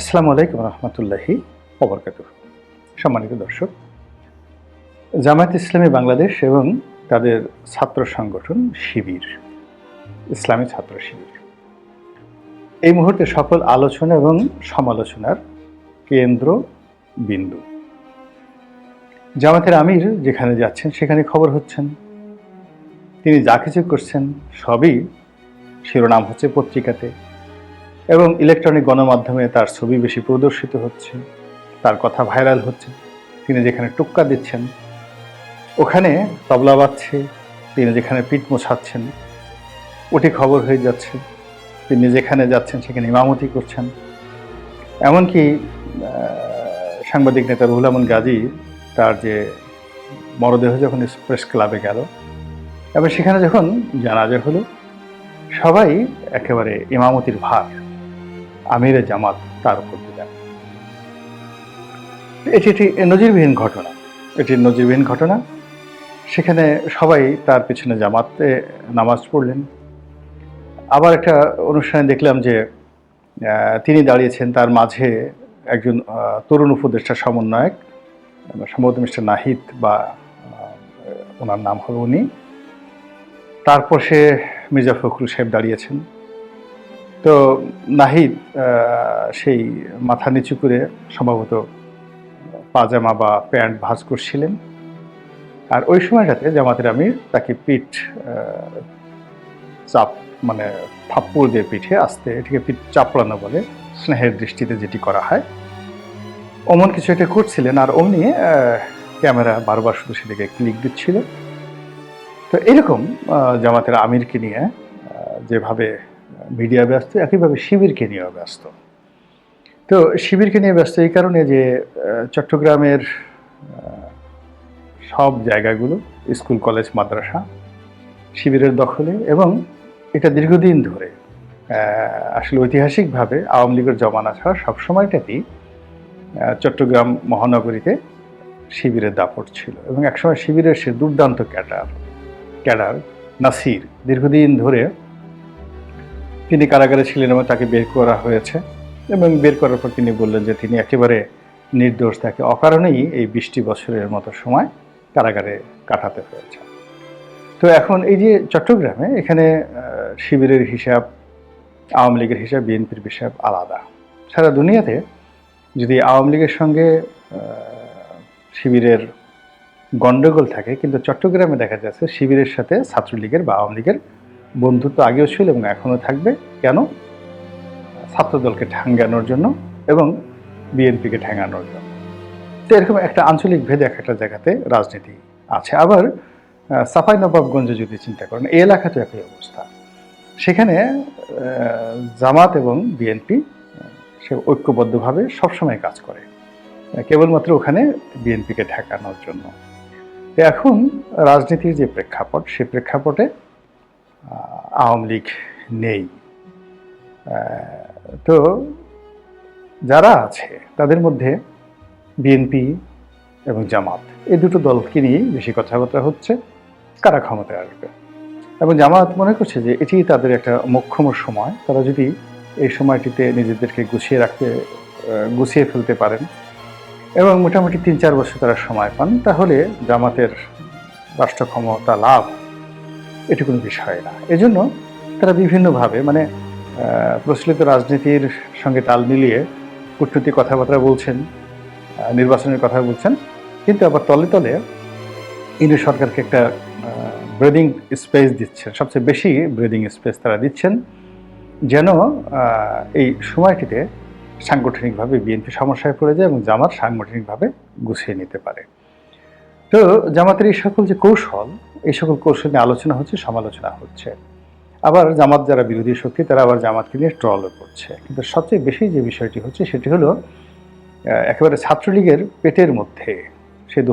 আসসালামু আলাইকুম রহমতুল্লাহি অবরকাত সম্মানিত দর্শক, জামায়াত ইসলামী বাংলাদেশ এবং তাদের ছাত্র সংগঠন শিবির, ইসলামী ছাত্র শিবির। এই মুহূর্তে সকল আলোচনা এবং সমালোচনার কেন্দ্র বিন্দু জামাতের আমির যেখানে যাচ্ছেন, সেখানে খবর হচ্ছেন। তিনি যা কিছু করছেন, সবই শিরোনাম হচ্ছে পত্রিকাতে। এবং ইলেকট্রনিক গণমাধ্যমে তার ছবি বেশি প্রদর্শিত হচ্ছে। তার কথা ভাইরাল হচ্ছে। তিনি যেখানে টুক্কা দিচ্ছেন, ওখানে তবলা বাজছে। তিনি যেখানে পিঠ মোছাচ্ছেন, ওটি খবর হয়ে যাচ্ছে। তিনি যেখানে যাচ্ছেন, সেখানে ইমামতি করছেন। এমনকি সাংবাদিক নেতা রুহুল আমিন গাজী তার যে মরদেহ যখন প্রেস ক্লাবে গেল এবং সেখানে যখন জানাজা হলো, সবাই একেবারে ইমামতির ভার। আমিরে জামাত তার উপর দিলেন এটি একটি নজিরবিহীন ঘটনা। এটি নজিরবিহীন ঘটনা। সেখানে সবাই তার পিছনে জামাতে নামাজ পড়লেন। আবার একটা অনুষ্ঠানে দেখলাম যে তিনি দাঁড়িয়েছেন তার মাঝে একজন তরুণ উপদেষ্টা সমন্বয়ক, সম্ভবত মিস্টার নাহিদ বা ওনার নাম হল উনি। তারপর সে মির্জা ফখরুল সাহেব দাঁড়িয়েছেন। তো নাহিদ সেই মাথা নিচু করে সম্ভবত পাজামা বা প্যান্ট ভাঁজ করছিলেন। আর ওই সময়টাতে জামাতের আমির তাকে পিঠ চাপ মানে থাপ্পড় দিয়ে পিঠে আসতে, এটিকে পিঠ চাপড়ানো বলে স্নেহের দৃষ্টিতে যেটি করা হয়। অমন কিছু একটা করছিলেন আর অমনি ক্যামেরা বারবার শুধু সেদিকে ক্লিক দিচ্ছিল। তো এরকম জামাতের আমিরকে নিয়ে যেভাবে মিডিয়া ব্যস্ত, একইভাবে শিবিরকে নিয়েও ব্যস্ত। তো শিবিরকে নিয়ে ব্যস্ত এই কারণে যে চট্টগ্রামের সব জায়গাগুলো, স্কুল, কলেজ, মাদ্রাসা শিবিরের দখলে এবং এটা দীর্ঘদিন ধরে আসলে ঐতিহাসিকভাবে আওয়ামী লীগের জমানা ছাড়া সবসময়টাতেই চট্টগ্রাম মহানগরীতে শিবিরের দাপট ছিল এবং একসময় শিবিরের সে দুর্দান্ত ক্যাডার ক্যাডার নাসির দীর্ঘদিন ধরে তিনি কারাগারে ছিলেন এবং তাকে বের করা হয়েছে এবং বের করার পর তিনি বললেন যে তিনি একেবারে নির্দোষ, তাকে অকারণেই এই বিশটি বছরের মতো সময় কারাগারে কাটাতে হয়েছে। তো এখন এই যে চট্টগ্রামে এখানে শিবিরের হিসাব, আওয়ামী লীগের হিসাব, বিএনপির হিসাব আলাদা। সারা দুনিয়াতে যদি আওয়ামী লীগের সঙ্গে শিবিরের গণ্ডগোল থাকে, কিন্তু চট্টগ্রামে দেখা যাচ্ছে শিবিরের সাথে ছাত্রলীগের বা আওয়ামী লীগের বন্ধুত্ব আগেও ছিল এবং এখনও থাকবে। কেন? ছাত্রদলকে ঠ্যাঙ্গানোর জন্য এবং বিএনপিকে ঠ্যাঙ্গানোর জন্য। তো এরকম একটা আঞ্চলিক ভেদে এক একটা জায়গাতে রাজনীতি আছে। আবার সাফাই নবাবগঞ্জে যদি চিন্তা করেন, এই এলাকাতে একই অবস্থা। সেখানে জামাত এবং বিএনপি সে ঐক্যবদ্ধভাবে সবসময় কাজ করে। কেবলমাত্র ওখানে বিএনপিকে ঠেকানোর জন্য। এখন রাজনীতির যে প্রেক্ষাপট সেই প্রেক্ষাপটে আওয়ামী লীগ নেই। তো যারা আছে, তাদের মধ্যে বিএনপি এবং জামাত, এই দুটো দলকে নিয়েই বেশি কথাবার্তা হচ্ছে, কারা ক্ষমতায় আসবে? এবং জামাত মনে করছে যে এটি তাদের একটা মোক্ষম সময়। তারা যদি এই সময়টিতে নিজেদেরকে গুছিয়ে রাখতে গুছিয়ে ফেলতে পারেন এবং মোটামুটি তিন চার বছর তারা সময় পান, তাহলে জামাতের রাষ্ট্র ক্ষমতা লাভ এটি কোনো বিষয় না। এজন্য তারা বিভিন্নভাবে মানে প্রচলিত রাজনীতির সঙ্গে তাল মিলিয়ে কূটনৈতিক কথাবার্তা বলছেন নির্বাচনের কথা বলছেন, কিন্তু আবার তলে তলে ইন্দ্র সরকারকে একটা ব্রিদিং স্পেস দিচ্ছেন, সবচেয়ে বেশি ব্রিদিং স্পেস তারা দিচ্ছেন, যেন এই সময়টিতে সাংগঠনিকভাবে বিএনপি সমস্যায় পড়ে যায় এবং জামাত সাংগঠনিকভাবে গুছিয়ে নিতে পারে। তো জামাতের এই সকল যে কৌশল এই সকল কৌশল নিয়ে আলোচনা হচ্ছে, সমালোচনা হচ্ছে। আবার জামাত যারা বিরোধী শক্তি, তারা আবার জামাতকে নিয়ে ট্রলও করছে। কিন্তু সবচেয়ে বেশি যে বিষয়টি হচ্ছে, সেটি হলো একেবারে ছাত্রলীগের পেটের মধ্যে সে দু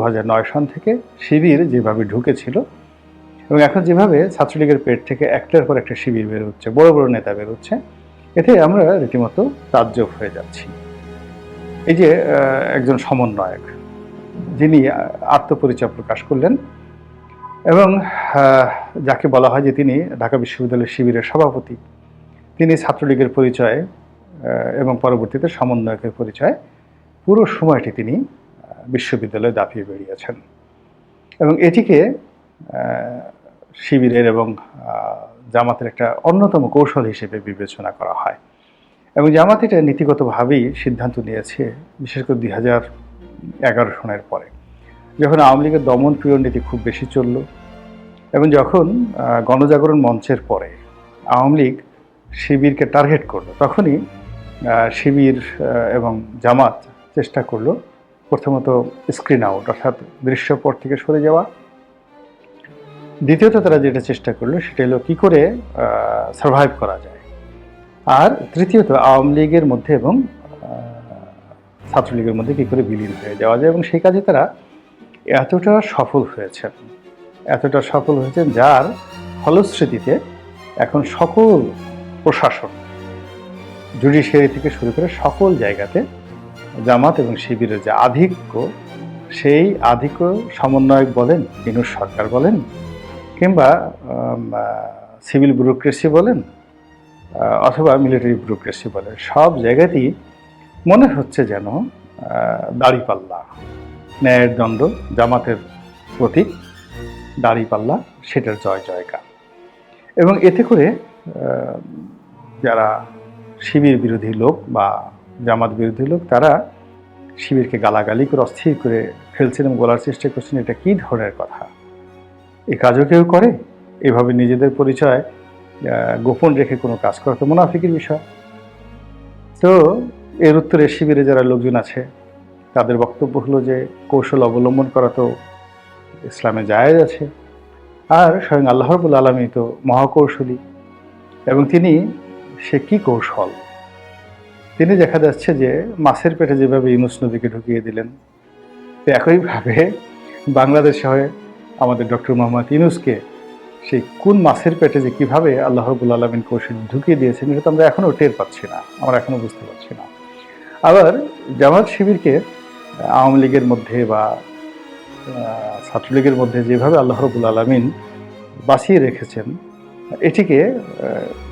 সন থেকে শিবির যেভাবে ঢুকেছিল এবং এখন যেভাবে ছাত্রলীগের পেট থেকে একটার পর একটা শিবির বের হচ্ছে, বড় বড় নেতা বের হচ্ছে, এতে আমরা রীতিমতো তাজ্জব হয়ে যাচ্ছি। এই যে একজন সমন্বয়ক যিনি আত্মপরিচয় প্রকাশ করলেন এবং যাকে বলা হয় যে তিনি ঢাকা বিশ্ববিদ্যালয়ের শিবিরের সভাপতি। তিনি ছাত্রলীগের পরিচয়ে এবং পরবর্তীতে সমন্বয়কের পরিচয়, পুরো সময়টি তিনি বিশ্ববিদ্যালয়ে দাপিয়ে বেরিয়েছেন এবং এটিকে শিবিরের এবং জামাতের একটা অন্যতম কৌশল হিসেবে বিবেচনা করা হয়। এবং জামাত এটা নীতিগতভাবেই সিদ্ধান্ত নিয়েছে, বিশেষ করে দুই হাজার এগারো সনের পরে। যখন আওয়ামী লীগের দমন পীড়ন নীতি খুব বেশি চলল, এবং যখন গণজাগরণ মঞ্চের পরে আওয়ামী লীগ শিবিরকে টার্গেট করল, তখনই শিবির এবং জামাত চেষ্টা করল প্রথমত স্ক্রিন আউট অর্থাৎ দৃশ্যপট থেকে সরে যাওয়া। দ্বিতীয়ত তারা যেটা চেষ্টা করল সেটা হলো কী করে সার্ভাইভ করা যায়। আর তৃতীয়ত আওয়ামী লীগের মধ্যে এবং ছাত্রলীগের মধ্যে কী করে বিলীন হয়ে যাওয়া যায়, এবং সেই কাজে তারা এতটা সফল হয়েছেন এতটা সফল হয়েছেন যার ফলশ্রুতিতে এখন সকল প্রশাসন জুডিশিয়ারি থেকে শুরু করে সকল জায়গাতে জামাত এবং শিবিরের যে আধিক্য, সেই আধিক্য সমন্বয়ক বলেন ইনুস সরকার বলেন কিংবা সিভিল ব্যুরোক্রেসি বলেন অথবা মিলিটারি ব্যুরোক্রেসি বলেন, সব জায়গাতেই মনে হচ্ছে যেন দাড়িপাল্লা। ন্যায়ের দণ্ড, জামাতের প্রতীক দাড়িপাল্লা সেটার জয় জয়কার। এবং এতে করে যারা শিবির বিরোধী লোক বা জামাত বিরোধী লোক, তারা শিবিরকে গালাগালি করে, অস্থির করে ফেলছেন এবং বলার চেষ্টা করছেন, এটা কী ধরনের কথা? এ কাজও কেউ করে? এভাবে নিজেদের পরিচয় গোপন রেখে কোনো কাজ করা তো মুনাফিকের বিষয়। তো এর উত্তরে শিবিরে যারা লোকজন আছে তাদের বক্তব্য হলো যে কৌশল অবলম্বন করা তো ইসলামে জায়েজ আছে। আর স্বয়ং আল্লাহ রবুল আলমী তো মহাকৌশলী। এবং তিনি সে কি কৌশল? তিনি দেখা যাচ্ছে যে মাছের পেটে যেভাবে ইউনুস নদীকে ঢুকিয়ে দিলেন, তো একইভাবে বাংলাদেশে হয়ে আমাদের ডক্টর মোহাম্মদ ইউনুসকে সেই কোন মাছের পেটে যে কীভাবে আল্লাহ রবুল আলমিন কৌশল ঢুকিয়ে দিয়েছেন, এটা তো আমরা এখনও টের পাচ্ছি না, আমরা এখনও বুঝতে পারছি না। আবার জামাত শিবিরকে আওয়ামী লীগের মধ্যে বা ছাত্রলীগের মধ্যে যেভাবে আল্লাহ রবুল আলমিন বাঁচিয়ে রেখেছেন, এটিকে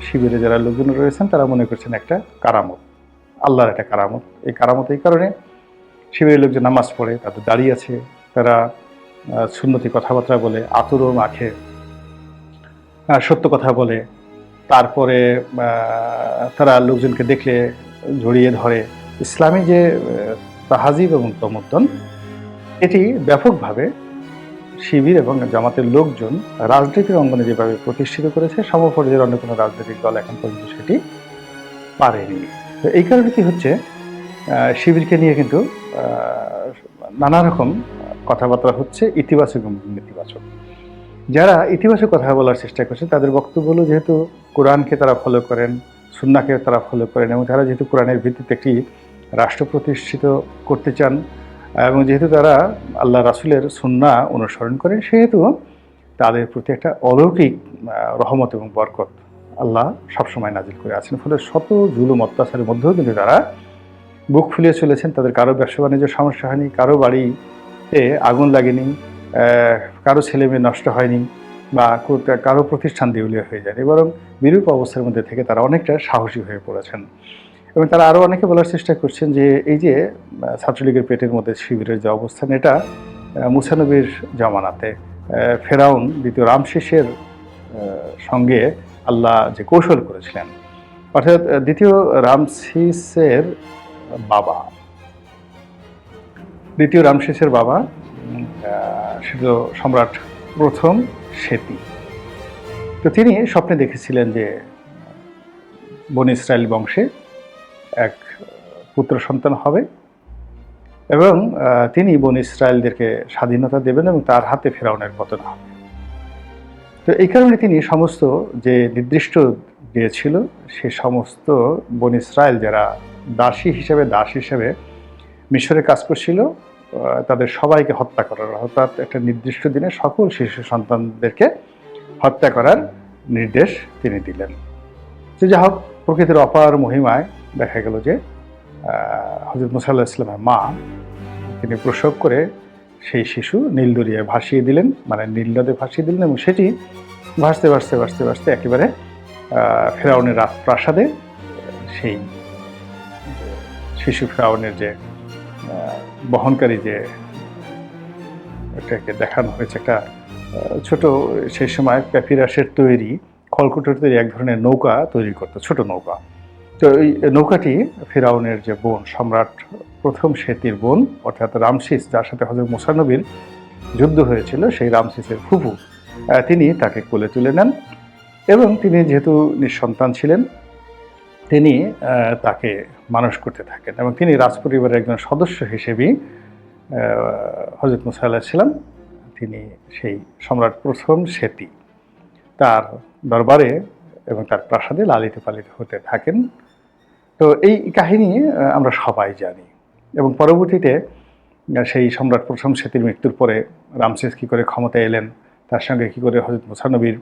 শিবিরে যারা লোকজন রয়েছেন তারা মনে করছেন একটা কারামত, আল্লাহর একটা কারামত। এই কারামত এই কারণে শিবিরের লোকজন নামাজ পড়ে, তাদের দাঁড়িয়ে আছে, তারা সুন্নতি কথাবার্তা বলে আতুরও মাখে সত্য কথা বলে, তারপরে তারা লোকজনকে দেখলে, জড়িয়ে ধরে। ইসলামী যে তাহাজিব এবং তমদ্দন এটি ব্যাপকভাবে শিবির এবং জামাতের লোকজন রাজনীতির অঙ্গনে যেভাবে প্রতিষ্ঠিত করেছে সমপর্যায়ের অন্য কোনো রাজনৈতিক দল এখন পর্যন্ত সেটি পারেনি। তো এই কারণে কি হচ্ছে শিবিরকে নিয়ে কিন্তু নানা রকম কথাবার্তা হচ্ছে, ইতিবাচক এবং নেতিবাচক। যারা ইতিবাচক কথা বলার চেষ্টা করছে, তাদের বক্তব্য হলো যেহেতু কোরআনকে তারা ফলো করেন সুন্নাকে তারা ফলো করেন, এবং তারা যেহেতু কোরআনের ভিত্তিতে একটি রাষ্ট্র প্রতিষ্ঠিত করতে চান, এবং যেহেতু তারা আল্লাহ রাসুলের সুন্না অনুসরণ করেন, সেহেতু তাদের প্রতি একটা অলৌকিক রহমত এবং বরকত আল্লাহ সবসময় নাজিল করে আছেন। ফলে শত জুলুম, অত্যাচারের মধ্যেও কিন্তু তারা বুক ফুলিয়ে চলেছেন। তাদের কারও ব্যবসা বাণিজ্য সমস্যা হয়নি, কারও বাড়িতে আগুন লাগেনি কারও ছেলে মেয়ে নষ্ট হয়নি বা কারও প্রতিষ্ঠান দেউলিয়া হয়ে যায়নি। বরং বিরূপ অবস্থার মধ্যে থেকে তারা অনেকটা সাহসী হয়ে পড়েছেন। এবং তারা আরও অনেকে বলার চেষ্টা করছেন যে এই যে ছাত্রলীগের পেটের মধ্যে শিবিরের যে অবস্থান, এটা মুসানবীর জামানাতে ফেরাউন দ্বিতীয় রামশেষের সঙ্গে আল্লাহ যে কৌশল করেছিলেন। অর্থাৎ দ্বিতীয় রামশিসের বাবা। দ্বিতীয় রামশেষের বাবা সেটা সম্রাট প্রথম সেতী। তো তিনি স্বপ্নে দেখেছিলেন যে, বন ইসরায়েল বংশে এক পুত্র সন্তান হবে এবং তিনি বন ইসরায়েলদেরকে স্বাধীনতা দেবেন এবং তার হাতে ফেরাউনের পতন হবে। তো এই কারণে তিনি সমস্ত যে নির্দিষ্ট দিয়েছিল সে সমস্ত বন ইসরায়েল যারা দাসী হিসেবে, দাস হিসেবে মিশরে কাজ করছিল তাদের সবাইকে হত্যা করার, অর্থাৎ একটা নির্দিষ্ট দিনে সকল শিশু সন্তানদেরকে হত্যা করার নির্দেশ তিনি দিলেন। তো যা হোক, প্রকৃতির অপার মহিমায় দেখা গেল যে হজরত মুসাল্লাহ ইসলামের মা, তিনি প্রসব করে সেই শিশু নীলদরিয়ায় ভাসিয়ে দিলেন মানে নীল নদে ভাসিয়ে দিলেন এবং সেটি ভাসতে ভাসতে ভাসতে ভাসতে একেবারে ফেরাউনের রাজপ্রাসাদে সেই শিশু ফেরাউনের যে বহনকারী যে, এটাকে দেখানো হয়েছে একটা ছোট সেই সময় প্যাপিরাসের তৈরি খলকুটোর তৈরি এক ধরনের নৌকা তৈরি করতো, ছোট নৌকা। তো এই নৌকাটি ফেরাউনের যে বোন, সম্রাট প্রথম সেতির বোন, অর্থাৎ রামসিস যার সাথে হজরত মুসানবীর যুদ্ধ হয়েছিল, সেই রামসিসের ফুফু তিনি তাকে কোলে তুলে নেন এবং তিনি যেহেতু নিঃসন্তান ছিলেন, তিনি তাকে মানুষ করতে থাকেন এবং তিনি রাজপরিবারের একজন সদস্য হিসেবেই হজরত মুসা আলাহিসাল্লাম তিনি সেই সম্রাট প্রথম সেতি তার দরবারে এবং তার প্রাসাদে লালিত পালিত হতে থাকেন। তো এই কাহিনী আমরা সবাই জানি। এবং পরবর্তীতে সেই সম্রাট প্রথম সেতির মৃত্যুর পরে রামসেস কী করে ক্ষমতা এলেন, তার সঙ্গে কী করে হজরত মুসানবীর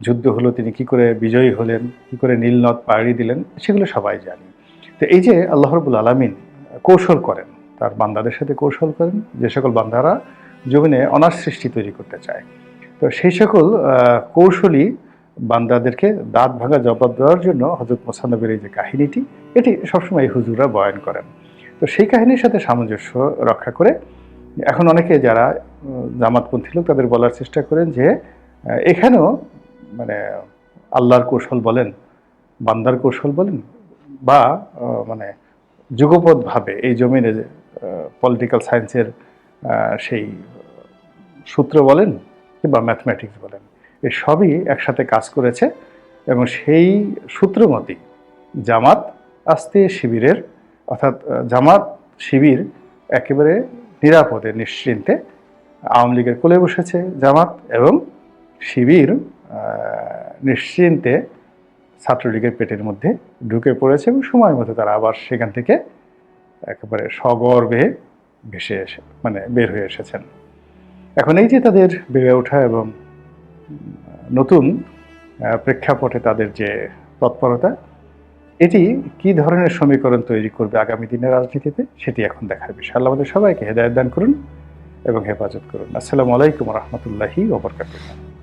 যুদ্ধ হলো, তিনি কি করে বিজয়ী হলেন, কি করে নীলনদ পাড়ি দিলেন, সেগুলো সবাই জানি। তো এই যে আল্লাহ রবুল আলমিন কৌশল করেন, তার বান্দাদের সাথে কৌশল করেন, যে সকল বান্দারা জমিনে অনার সৃষ্টি তৈরি করতে চায়। তো সেই সকল কৌশলী বান্দাদেরকে দাঁত ভাঙা জবাব দেওয়ার জন্য হজরত মোসানবীর এই যে কাহিনীটি, এটি সবসময় হুজুরা বয়ান করেন। তো সেই কাহিনীর সাথে সামঞ্জস্য রক্ষা করে এখন অনেকে যারা জামাতপন্থী লোক তাদের বলার চেষ্টা করেন যে এখানেও মানে আল্লাহর কৌশল বলেন, বান্দার কৌশল বলেন বা মানে যুগপৎভাবে এই জমিনে পলিটিক্যাল সায়েন্সের সেই সূত্র বলেন কিংবা ম্যাথমেটিক্স বলেন। এই সবই একসাথে কাজ করেছে এবং সেই সূত্র মতেই জামাত আস্তে শিবিরের, অর্থাৎ জামাত শিবির একেবারে নিরাপদে, নিশ্চিন্তে আওয়ামী লীগের কোলে বসেছে জামাত এবং শিবির নিশ্চিন্তে ছাত্রলীগের পেটের মধ্যে ঢুকে পড়েছে এবং সময় মতো তারা আবার সেখান থেকে একেবারে সগর্বে ভেসে এসে মানে বের হয়ে এসেছেন। এখন এই যে তাদের বেড়ে ওঠা এবং নতুন প্রেক্ষাপটে তাদের যে তৎপরতা, এটি কি ধরনের সমীকরণ তৈরি করবে আগামী দিনের রাজনীতিতে, সেটি এখন দেখার বিষয়। আল্লাহ আমাদের সবাইকে হেদায়ত দান করুন এবং হেফাজত করুন। আসসালামু আলাইকুম রহমতুল্লাহি ওবরকাতুল্লাহ